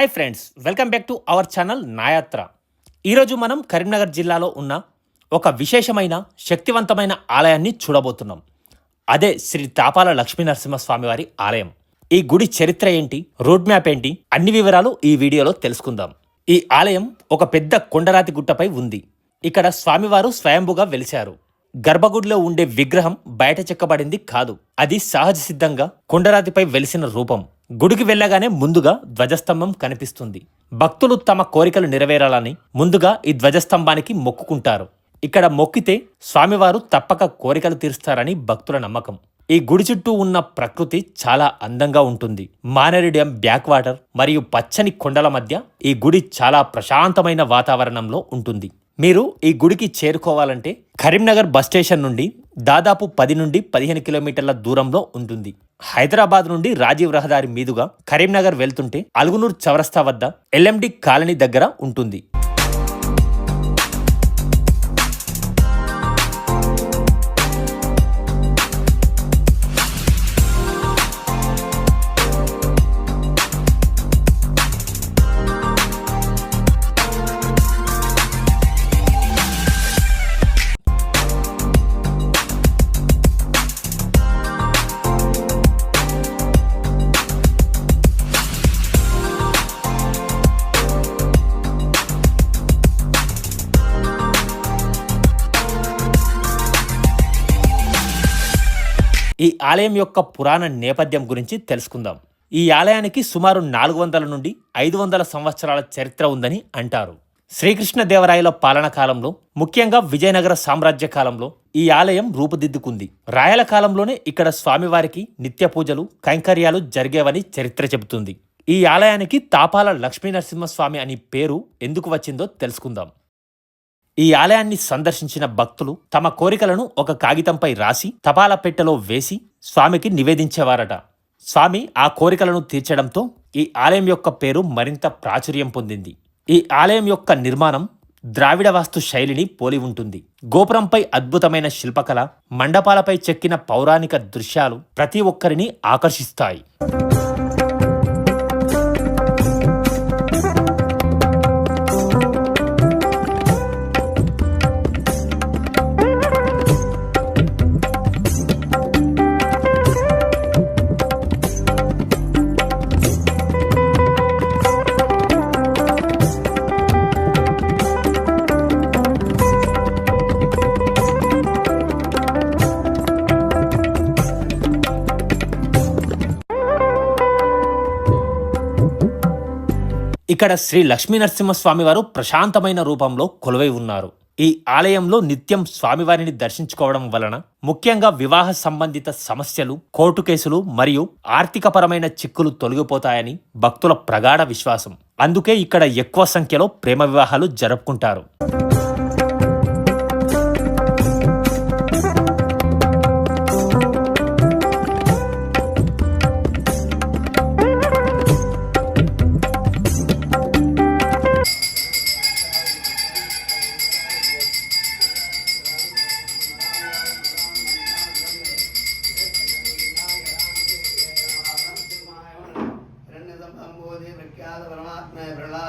Hi friends welcome back to our channel Naayatra ఈరోజు మనం కరీంనగర్ జిల్లాలో ఉన్న ఒక విశేషమైన శక్తివంతమైన ఆలయాన్ని చూడబోతున్నాం. అదే శ్రీ తాపాల లక్ష్మీ నరసింహస్వామి ఆలయం. ఈ గుడి చరిత్ర ఏంటి రోడ్ మ్యాప్ ఏంటి అన్ని వివరాలు ఈ వీడియోలో తెలుసుకుందాం. ఈ ఆలయం ఒక పెద్ద కొండరాతి గుట్టపై ఉంది. ఇక్కడ స్వామివారు స్వయంభుగా వెలిశారు. గర్భగుడిలో ఉండే విగ్రహం బయట చెక్కబడింది కాదు. అది సహజ సిద్ధంగా కొండరాతిపై వెలిసిన రూపం. గుడికి వెళ్ళగానే ముందుగా ధ్వజస్తంభం కనిపిస్తుంది. భక్తులు తమ కోరికలు నెరవేరాలని ముందుగా ఈ ధ్వజస్తంభానికి మొక్కుకుంటారు. ఇక్కడ మొక్కితే స్వామివారు తప్పక కోరికలు తీరుస్తారని భక్తుల నమ్మకం. ఈ గుడి చుట్టూ ఉన్న ప్రకృతి చాలా అందంగా ఉంటుంది. మానేరు డ్యాం బ్యాక్ వాటర్ మరియు పచ్చని కొండల మధ్య ఈ గుడి చాలా ప్రశాంతమైన వాతావరణంలో ఉంటుంది. మీరు ఈ గుడికి చేరుకోవాలంటే కరీంనగర్ బస్ స్టేషన్ నుండి దాదాపు పది నుండి పదిహేను కిలోమీటర్ల దూరంలో ఉంటుంది. హైదరాబాద్ నుండి రాజీవ్ రహదారి మీదుగా కరీంనగర్ వెళ్తుంటే అలుగునూర్ చవరస్తా వద్ద ఎల్ఎండి కాలనీ దగ్గర ఉంటుంది. ఈ ఆలయం యొక్క పురాణ నేపథ్యం గురించి తెలుసుకుందాం. ఈ ఆలయానికి సుమారు నాలుగు వందల నుండి ఐదు వందల సంవత్సరాల చరిత్ర ఉందని అంటారు. శ్రీకృష్ణదేవరాయల పాలన కాలంలో ముఖ్యంగా విజయనగర సామ్రాజ్య కాలంలో ఈ ఆలయం రూపుదిద్దుకుంది. రాయల కాలంలోనే ఇక్కడ స్వామివారికి నిత్య పూజలు కైంకర్యాలు జరిగేవని చరిత్ర చెబుతుంది. ఈ ఆలయానికి తాపాల లక్ష్మీనరసింహస్వామి అని పేరు ఎందుకు వచ్చిందో తెలుసుకుందాం. ఈ ఆలయాన్ని సందర్శించిన భక్తులు తమ కోరికలను ఒక కాగితంపై రాసి తపాలా పెట్టెలో వేసి స్వామికి నివేదించేవారట. స్వామి ఆ కోరికలను తీర్చడంతో ఈ ఆలయం యొక్క పేరు మరింత ప్రాచుర్యం పొందింది. ఈ ఆలయం యొక్క నిర్మాణం ద్రావిడ వాస్తు శైలిని పోలి ఉంటుంది. గోపురంపై అద్భుతమైన శిల్పకళ మండపాలపై చెక్కిన పౌరాణిక దృశ్యాలు ప్రతి ఒక్కరిని ఆకర్షిస్తాయి. ఇక్కడ శ్రీ లక్ష్మీ నరసింహస్వామి వారు ప్రశాంతమైన రూపంలో కొలువై ఉన్నారు. ఈ ఆలయంలో నిత్యం స్వామివారిని దర్శించుకోవడం వలన ముఖ్యంగా వివాహ సంబంధిత సమస్యలు కోర్టు కేసులు మరియు ఆర్థికపరమైన చిక్కులు తొలగిపోతాయని భక్తుల ప్రగాఢ విశ్వాసం. అందుకే ఇక్కడ ఎక్కువ సంఖ్యలో ప్రేమ వివాహాలు జరుపుకుంటారు.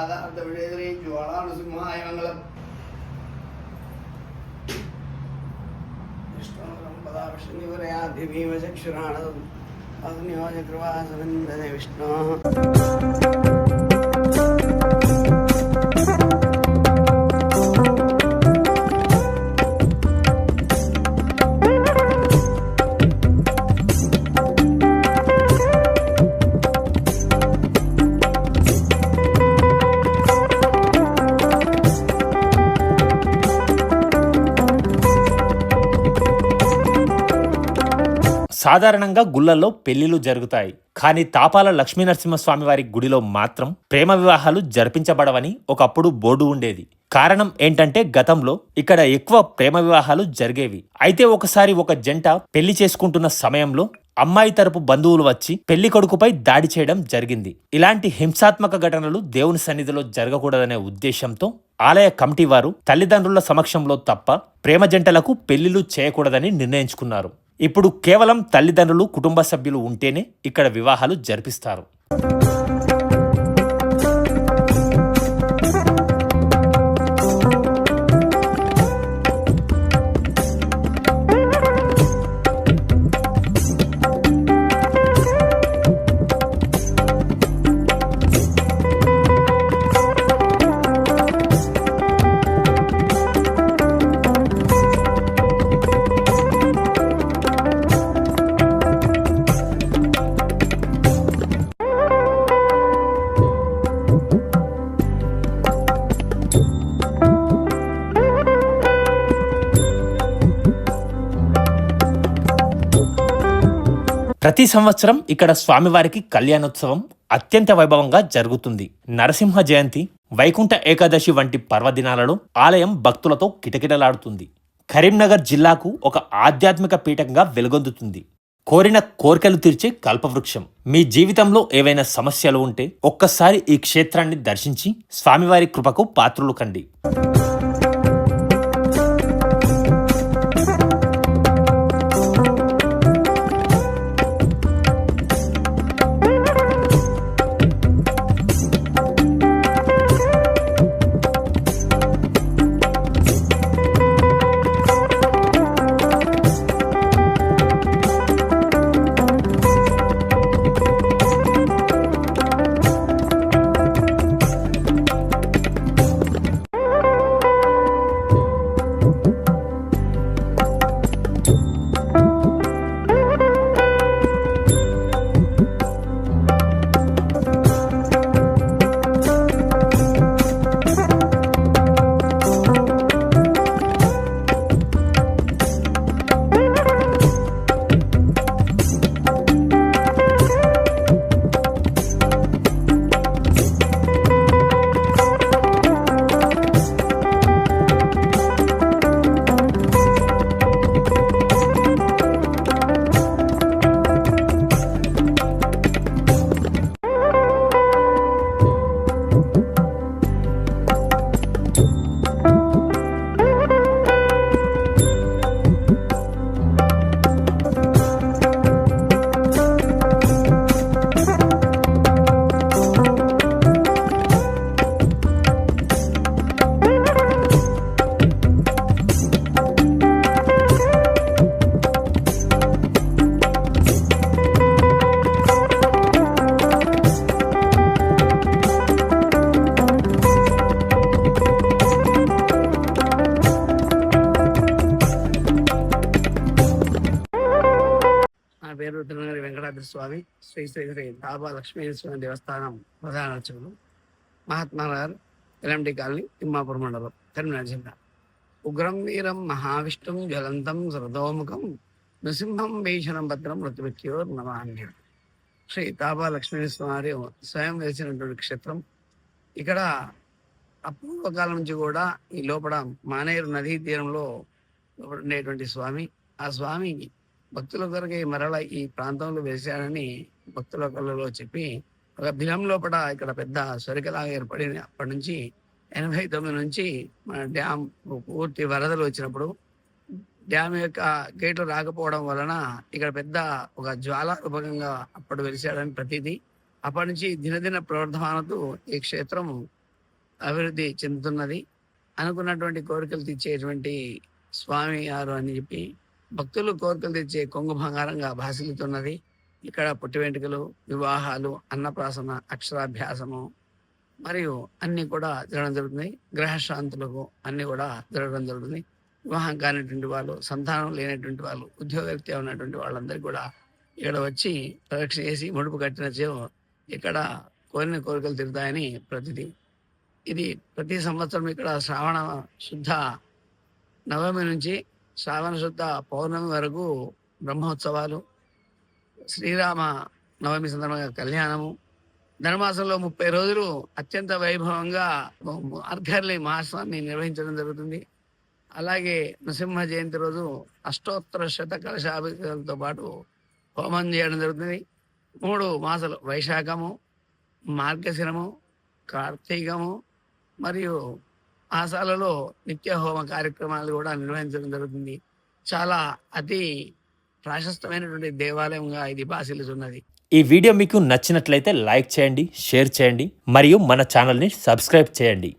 അതാർത്ഥ വിഴയറിയിച്ചു അതാണ് സിംഹായ മംഗളം വിഷ്ണുരാണതും അഗ്നിയോജകൃപാസനന്ദന വിഷ്ണു. సాధారణంగా గుళ్ళల్లో పెళ్ళిళ్ళు జరుగుతాయి. కానీ తాపాల లక్ష్మీనరసింహస్వామి వారి గుడిలో మాత్రం ప్రేమ వివాహాలు జరిపించబడవని ఒకప్పుడు బోర్డు ఉండేది. కారణం ఏంటంటే గతంలో ఇక్కడ ఎక్కువ ప్రేమ వివాహాలు జరిగేవి. అయితే ఒకసారి ఒక జంట పెళ్ళి చేసుకుంటున్న సమయంలో అమ్మాయి తరపు బంధువులు వచ్చి పెళ్ళి కొడుకుపై దాడి చేయడం జరిగింది. ఇలాంటి హింసాత్మక ఘటనలు దేవుని సన్నిధిలో జరగకూడదనే ఉద్దేశంతో ఆలయ కమిటీ వారు తల్లిదండ్రుల సమక్షంలో తప్ప ప్రేమ జంటలకు పెళ్ళిళ్ళు చేయకూడదని నిర్ణయించుకున్నారు. ఇప్పుడు కేవలం తల్లిదండ్రులు కుటుంబ సభ్యులు ఉంటేనే ఇక్కడ వివాహాలు జరిపిస్తారు. ప్రతి సంవత్సరం ఇక్కడ స్వామివారికి కళ్యాణోత్సవం అత్యంత వైభవంగా జరుగుతుంది. నరసింహ జయంతి వైకుంఠ ఏకాదశి వంటి పర్వదినాలలో ఆలయం భక్తులతో కిటకిటలాడుతుంది. కరీంనగర్ జిల్లాకు ఒక ఆధ్యాత్మిక పీఠంగా వెలుగొందుతుంది. కోరిన కోరికలు తీర్చే కల్పవృక్షం. మీ జీవితంలో ఏవైనా సమస్యలు ఉంటే ఒక్కసారి ఈ క్షేత్రాన్ని దర్శించి స్వామివారి కృపకు పాత్రులు కండి. స్వామి శ్రీ శ్రీ శ్రీ తాబా లక్ష్మీ స్వామి దేవస్థానం ప్రధాన అర్చకులు మహాత్మా గారు ఎల్ఎండి కాలనీ తిమ్మాపురం మండలం కరీంనగర్ జిల్లా. ఉగ్రం వీరం మహావిష్ణుం జ్వలంతం సరదోముఖం నృసింహం భీషణం భద్రం మృత్యుమృత్యోర్ నమాన్యం శ్రీ తాబా లక్ష్మీనరస్వామి స్వయం వేసినటువంటి క్షేత్రం. ఇక్కడ అపూర్వకాలం నుంచి కూడా ఈ లోపల మానేరు నదీ తీరంలో ఉండేటువంటి స్వామి. ఆ స్వామి భక్తుల కొరకే మరల ఈ ప్రాంతంలో వేశానని భక్తుల కళ్ళలో చెప్పి ఒక బిలం లోపల ఇక్కడ పెద్ద సరికలాగా ఏర్పడిన అప్పటి నుంచి ఎనభై తొమ్మిది నుంచి మన డ్యామ్ పూర్తి వరదలు వచ్చినప్పుడు డ్యామ్ యొక్క గేట్లు రాకపోవడం వలన ఇక్కడ పెద్ద ఒక జ్వాల రూపకంగా అప్పుడు వెలిసాడని ప్రతిదీ అప్పటి నుంచి దినదిన ప్రవర్ధమానతో ఈ క్షేత్రం అభివృద్ధి చెందుతున్నది. అనుకున్నటువంటి కోరికలు తీర్చేటువంటి స్వామి గారు అని చెప్పి భక్తులు కోరికలు తెచ్చే కొంగు బంగారంగా భాసిల్లుతున్నది. ఇక్కడ పుట్టి వెంట్రుకలు వివాహాలు అన్నప్రాసన అక్షరాభ్యాసము మరియు అన్ని కూడా జరగడం జరుగుతుంది. గ్రహశాంతులకు అన్ని కూడా జరగడం జరుగుతుంది. వివాహం కానిటువంటి వాళ్ళు సంతానం లేనటువంటి వాళ్ళు ఉద్యోగరీత్యా ఉన్నటువంటి వాళ్ళందరికీ కూడా ఇక్కడ వచ్చి ప్రదక్షిణ చేసి ముడుపు కట్టినచో ఇక్కడ కోరిన కోరికలు తిరుగుతాయని ప్రతిది. ఇది ప్రతి సంవత్సరం ఇక్కడ శ్రావణ శుద్ధ నవమి నుంచి శ్రావణ శుద్ధ పౌర్ణమి వరకు బ్రహ్మోత్సవాలు శ్రీరామ నవమి సందర్భంగా కళ్యాణము. ధనుమాసంలో ముప్పై రోజులు అత్యంత వైభవంగా అర్ఘర్లి మహాస్వామి నిర్వహించడం జరుగుతుంది. అలాగే నృసింహ జయంతి రోజు అష్టోత్తర శత కలశాభిషేకాలతో పాటు హోమం చేయడం జరుగుతుంది. మూడు మాసాలు వైశాఖము మార్గశిరము కార్తీకము మరియు ఆశాలలో నిత్యహోమ కార్యక్రమాలు కూడా నిర్వహించడం జరుగుతుంది. చాలా అతి ప్రాశస్తమైనటువంటి దేవాలయంగా ఇది బాసిల్లుతున్నది. ఈ వీడియో మీకు నచ్చినట్లయితే లైక్ చేయండి షేర్ చేయండి మరియు మన ఛానల్ని సబ్స్క్రైబ్ చేయండి.